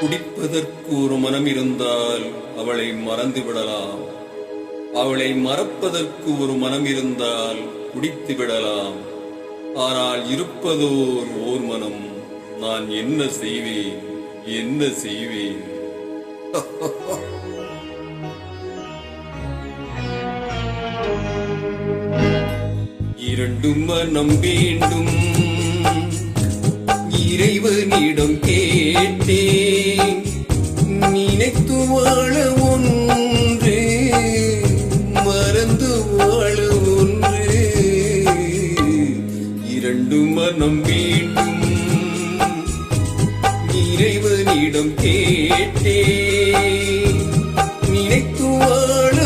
குடிப்பதற்கு ஒரு மனம் இருந்தால் அவளை மறந்து விடலாம் அவளை மறப்பதற்கு ஒரு மனம் இருந்தால் குடித்து விடலாம் ஆனால் இருப்பதோர் ஓர் மனம் நான் என்ன செய்வேன் என்ன செய்வேன்? இரண்டும் மனம் வேண்டும் இறைவு இறைவனிடம் கேட்டே. நினைத்து வாழ ஒன்று மறந்து வாழ ஒன்று. இரண்டு மனம் வேண்டும் இறைவனிடம் கேட்டே. நினைத்து வாழ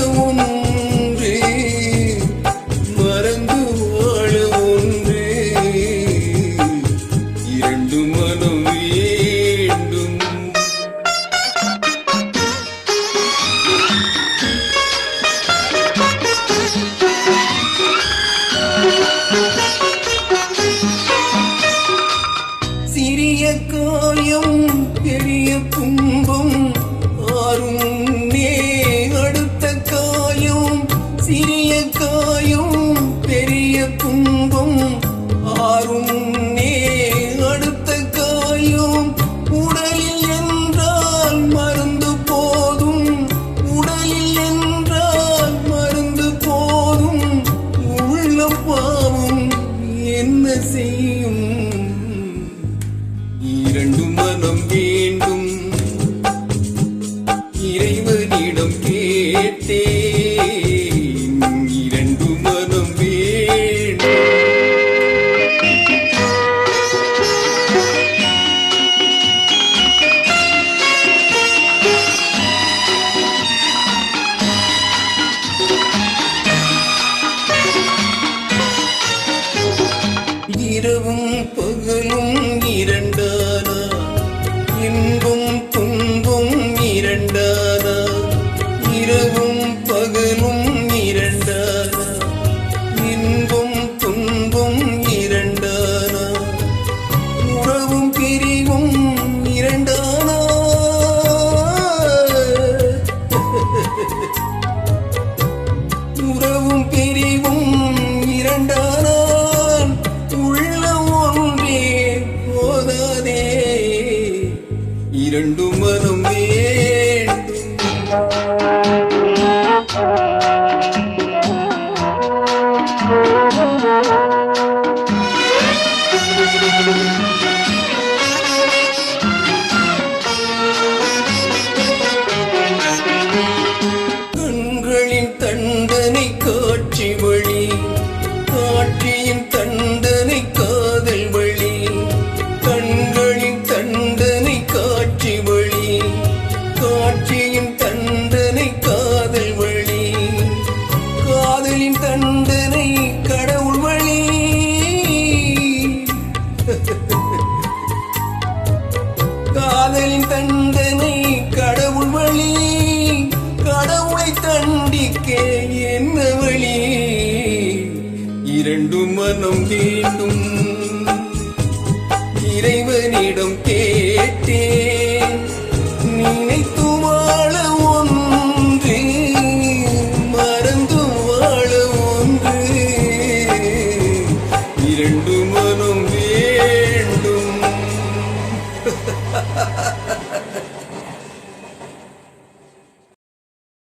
துன்பம் ஆறும் நே அடுத்த காயம் சிறிய காயம் பெரிய துன்பம் ஆறும் நே அடுத்த காயம். உடலில் என்றால் மருந்து போதும் உடலில் என்றால் மருந்து போதும். உள்ள பாவம் என்ன இரவும் பகலும் இரண்டானா இன்பம்